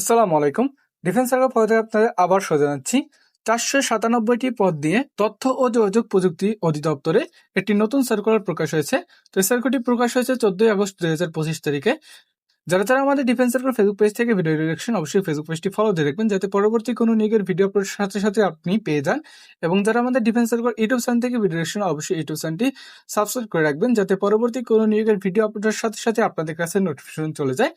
আসসালামু আলাইকুম। Defence circle পদে আপনাদের আবার সোজা জানাচ্ছি। চারশো সাতানব্বইটি পদ দিয়ে তথ্য ও যোগাযোগ প্রযুক্তি অধিদপ্তরে একটি নতুন সার্কুলার প্রকাশ হয়েছে। তো এই সার্কুলারটি প্রকাশ হয়েছে চোদ্দই আগস্ট দুই হাজার পঁচিশ তারিখে। যারা যারা আমাদের ডিফেন্স সার্কেল ফেসবুক পেজ থেকে ভিডিও ডিরেকশন অবশ্যই ফেসবুক পেজটি ফলো দিয়ে রাখবেন যাতে পরবর্তী কোনো নিয়োগের ভিডিও আপলোডের সাথে সাথে আপনি পেয়ে যান। এবং যারা আমাদের ডিফেন্স সার্কেল ইউটিউব চ্যানেল থেকে ভিডিও ডিরেকশন অবশ্যই ইউটিউব চ্যানেলটি সাবস্ক্রাইব করে রাখবেন যাতে পরবর্তী কোনো নিয়োগের ভিডিও আপলোডের সাথে সাথে আপনাদের কাছে নোটিফিকেশন চলে যায়।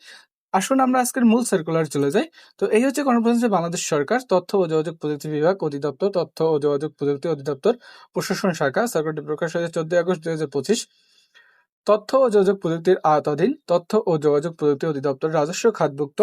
আসুন আমরা আজকের মূল সার্কুলার চলে যাই। তো এই হচ্ছে কনফারেন্সে বাংলাদেশ সরকার, তথ্য ও যোগাযোগ প্রযুক্তি বিভাগ অধিদপ্তর, তথ্য ও যোগাযোগ প্রযুক্তি অধিদপ্তর, প্রশাসন শাখা। সার্কুলারটি প্রকাশ হয়েছে চোদ্দই আগস্ট দুই হাজার পঁচিশ। তথ্য ও যোগাযোগ প্রযুক্তির আওতাধীন তথ্য ও যোগাযোগ প্রযুক্তি অধিদপ্তর, রাজস্ব খাতভুক্ত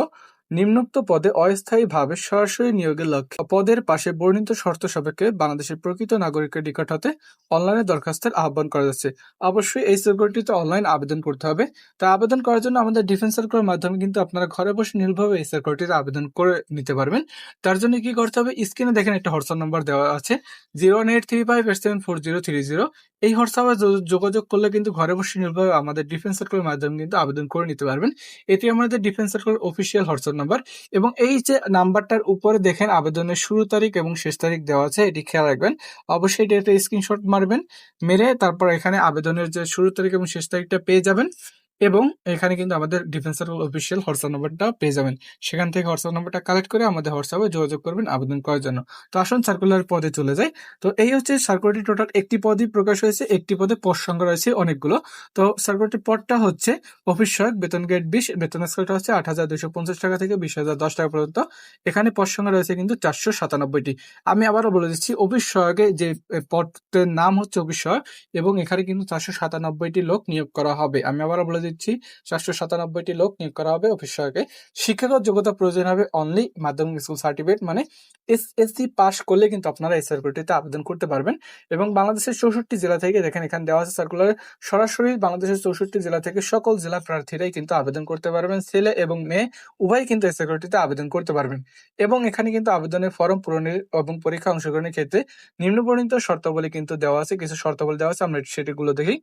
নিম্নোক্ত পদে অস্থায়ীভাবে সরাসরি নিয়োগের লক্ষ্যে পদের পাশে বর্ণিত শর্ত সাপেক্ষে বাংলাদেশের প্রকৃত নাগরিকের নিকট হতে অনলাইনে দরখাস্তের আহ্বান করা যাচ্ছে। অবশ্যই এই সার্কুলারটিতে অনলাইন আবেদন করতে হবে। তা আবেদন করার জন্য আমাদের ডিফেন্স সার্কুলার মাধ্যমে কিন্তু আপনারা ঘরে বসে নির্ভরভাবে এই সার্কুলারটিতে আবেদন করে নিতে পারবেন। তার জন্য কি করতে হবে? স্ক্রিনে দেখেন একটা হোয়াটসঅ্যাপ নাম্বার দেওয়া আছে। Zero one eight three five eight seven four zero three zero. এই হোয়াটসঅ্যাপে যোগাযোগ করলে কিন্তু ঘরে বসে নির্ভরভাবে আমাদের ডিফেন্স সার্কুলার মাধ্যমে কিন্তু আবেদন করে নিতে পারবেন। এটি আমাদের defence circular official WhatsApp number এবং এই যে নাম্বারটার উপরে দেখেন আবেদনের শুরু তারিখ এবং শেষ তারিখ দেওয়া আছে, এটি খেয়াল রাখবেন। অবশ্যই এটা একটা স্ক্রিনশট মারবেন, মেরে তারপর এখানে আবেদনের যে শুরু তারিখ এবং শেষ তারিখটা পেয়ে যাবেন। এবং এখানে কিন্তু আমাদের ডিফেন্স সার্কেল অফিসিয়াল হোয়াটসঅ্যাপ নাম্বারটা পেয়ে যাবেন। সেখান থেকে হোয়াটসঅ্যাপ নাম্বারটা কালেক্ট করে আমাদের হোয়াটসঅ্যাপে যোগাযোগ করবেন আবেদন করার জন্য। তো আসুন সার্কুলার পদে চলে যাই। তো এই হচ্ছে সার্কুলারটি টোটাল একটি পদই প্রকাশ হয়েছে, একটি পদে পদ সংখ্যা রয়েছে অনেকগুলো। তো সার্কুলারটি পদটা হচ্ছে অফিস সহায়ক বেতন গ্রেড বিশ, বেতন স্কেলটা হচ্ছে আট হাজার দুশো পঞ্চাশ টাকা থেকে বিশ হাজার দশ টাকা পর্যন্ত। এখানে পদ সংখ্যা রয়েছে কিন্তু চারশো সাতানব্বইটি। আমি আবারও বলে দিচ্ছি অফিস সহায়কে যে পদের নাম হচ্ছে অফিস সহায়ক এবং এখানে কিন্তু চারশো সাতানব্বইটি লোক নিয়োগ করা হবে। আমি আবারও বলে দিচ্ছি। চারশো সাতানব্বইটি লোক নিয়োগ করা হবে অফিস সহায়কে শিক্ষাগত যোগ্যতা প্রয়োজন হবে অনলি মাধ্যমিক স্কুল সার্টিফিকেট মানে এসএসসি পাস করলে কিন্তু আপনারা এই সার্কুলারটিতে আবেদন করতে পারবেন। এবং বাংলাদেশের চৌষট্টি জেলা থেকে দেখেন এখানে দেওয়া আছে সার্কুলার সরাসরি বাংলাদেশের চৌষট্টি জেলা থেকে সকল জেলা প্রার্থীরাই কিন্তু আবেদন করতে পারবেন। ছেলে এবং মেয়ে উভয় কিন্তু এই সার্কুলারটিতে আবেদন করতে পারবেন। এবং এখানে কিন্তু আবেদনের ফর্ম পূরণের এবং পরীক্ষা অংশগ্রহণের ক্ষেত্রে নিম্ন নিম্নবর্ণিত শর্তাবলী কিন্তু দেওয়া আছে, কিছু শর্তাবলী দেওয়া আছে, আমরা সেটিগুলো দেখি।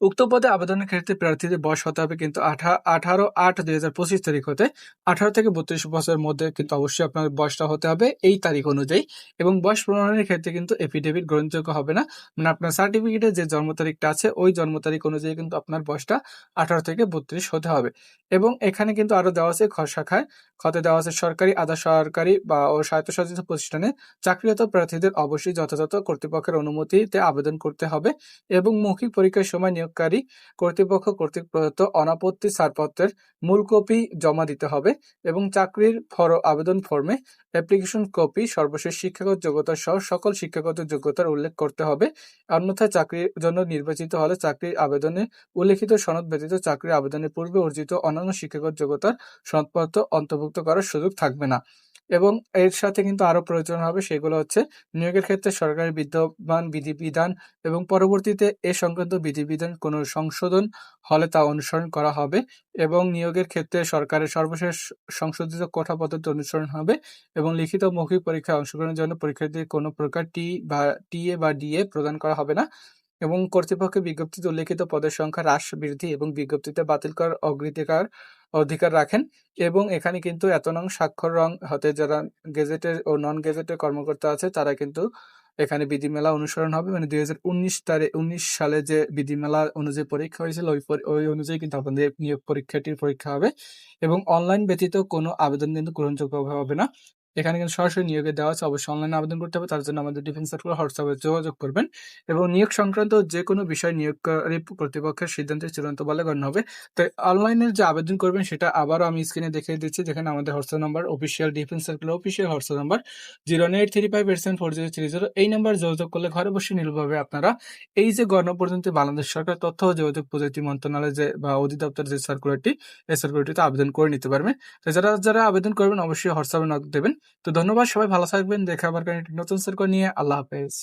উক্ত পদে আবেদনের ক্ষেত্রে প্রার্থীদের বয়স হতে হবে কিন্তু আঠা আঠারো আট দুই হাজার পঁচিশ তারিখ হতে আঠারো থেকে বত্রিশ বছরের মধ্যে কিন্তু অবশ্যই আপনার বয়সটা হতে হবে এই তারিখ অনুযায়ী। এবং বয়স প্রমাণের ক্ষেত্রে কিন্তু এফিডেভিট গ্রহণযোগ্য হবে না। মানে আপনার সার্টিফিকেটে যে জন্ম তারিখটা আছে, ওই জন্ম তারিখ অনুযায়ী কিন্তু আপনার বয়সটা আঠারো থেকে বত্রিশ হতে হবে। এবং এখানে কিন্তু আরও দেওয়া আছে খ শাখায়। খতে দেওয়া আছে সরকারি, আধা সরকারি বা ও স্বায়ত্তশাসিত প্রতিষ্ঠানে চাকরিরত প্রার্থীদের অবশ্যই যথাযথ কর্তৃপক্ষের অনুমতিতে আবেদন করতে হবে। এবং মৌখিক পরীক্ষার সময় নিয়োগকারী কর্তৃপক্ষ কর্তৃক প্রদত্ত অনাপত্তি ছাড়পত্রের মূল কপি জমা দিতে হবে এবং চাকরির ফর, আবেদন ফর্মে অ্যাপ্লিকেশন কপি সর্বশেষ শিক্ষাগত যোগ্যতা সহ সকল শিক্ষাগত যোগ্যতার উল্লেখ করতে হবে। অন্যথায় চাকরির জন্য নির্বাচিত হলে চাকরির আবেদনে উল্লেখিত সনদ ব্যতীত চাকরির আবেদনের পূর্বে অর্জিত অন্যান্য শিক্ষাগত যোগ্যতার সনদপত্র অন্তর্ভুক্ত করার সুযোগ থাকবে না। এবং এর সাথে কিন্তু আরও প্রয়োজন হবে সেগুলো হচ্ছে নিয়োগের ক্ষেত্রে সরকারের বিদ্যমান বিধিবিধান এবং পরবর্তীতে এ সংক্রান্ত বিধিবিধান কোনো সংশোধন হলে তা অনুসরণ করা হবে এবং নিয়োগের ক্ষেত্রে সরকারের সর্বশেষ সংশোধিত কোঠা পদ্ধতি অনুসরণ হবে এবং লিখিত মৌখিক পরীক্ষায় অংশগ্রহণের জন্য পরীক্ষার্থীদের কোনো প্রকার টি বা টিএ বা ডিএ প্রদান করা হবে না। এবং কর্তৃপক্ষের বিজ্ঞপ্তিতে উল্লেখিত পদের সংখ্যা হ্রাস, বৃদ্ধি এবং বিজ্ঞপ্তিতে বাতিল করার অগ্রাধিকার, অধিকার রাখেন এবং এখানে কিন্তু এত নং স্বাক্ষর রং হতে যারা গেজেটের ও নন গেজেটের কর্মকর্তা আছে, তারা কিন্তু এখানে বিধিমেলা অনুসরণ হবে। মানে দুই হাজার উনিশ উনিশ সালে যে বিধিমেলা অনুযায়ী পরীক্ষা হয়েছিল, ওই ওই অনুযায়ী কিন্তু আপনাদের নিয়োগ পরীক্ষাটির পরীক্ষা হবে এবং অনলাইন ব্যতীত কোনো আবেদন কিন্তু গ্রহণযোগ্য হবে না। এখানে কিন্তু সরাসরি নিয়োগে দেওয়া আছে। অবশ্যই অনলাইনে আবেদন করতে হবে। তার জন্য আমাদের ডিফেন্স সার্কুলার হোয়াটসঅ্যাপে যোগাযোগ করবেন এবং নিয়োগ সংক্রান্ত যে কোনো বিষয় নিয়োগকারী কর্তৃপক্ষের সিদ্ধান্তে চূড়ান্ত বলে গণ্য হবে। তো অনলাইনে যে আবেদন করবেন, সেটা আবারও আমি স্ক্রিনে দেখিয়ে দিচ্ছি, যেখানে আমাদের WhatsApp number official defence circular official WhatsApp number zero eight three five eight seven four zero three zero এই নাম্বার যোগাযোগ করলে ঘরে বসে নির্ভরভাবে আপনারা এই যে গণ পর্যন্ত বাংলাদেশ সরকার তথ্য ও যোগাযোগ প্রযুক্তি মন্ত্রণালয় যে বা অধিদপ্তর যে সার্কুলারটি এই সার্কুলারটিতে আবেদন করে নিতে পারবেন তো যারা যারা আবেদন করবেন, অবশ্যই হোয়াটসঅ্যাপে নক দেবেন। তো ধন্যবাদ সবাই ভালো থাকবেন দেখা আবার নতুন সরকার নিয়ে আল্লাহ হাফেজ।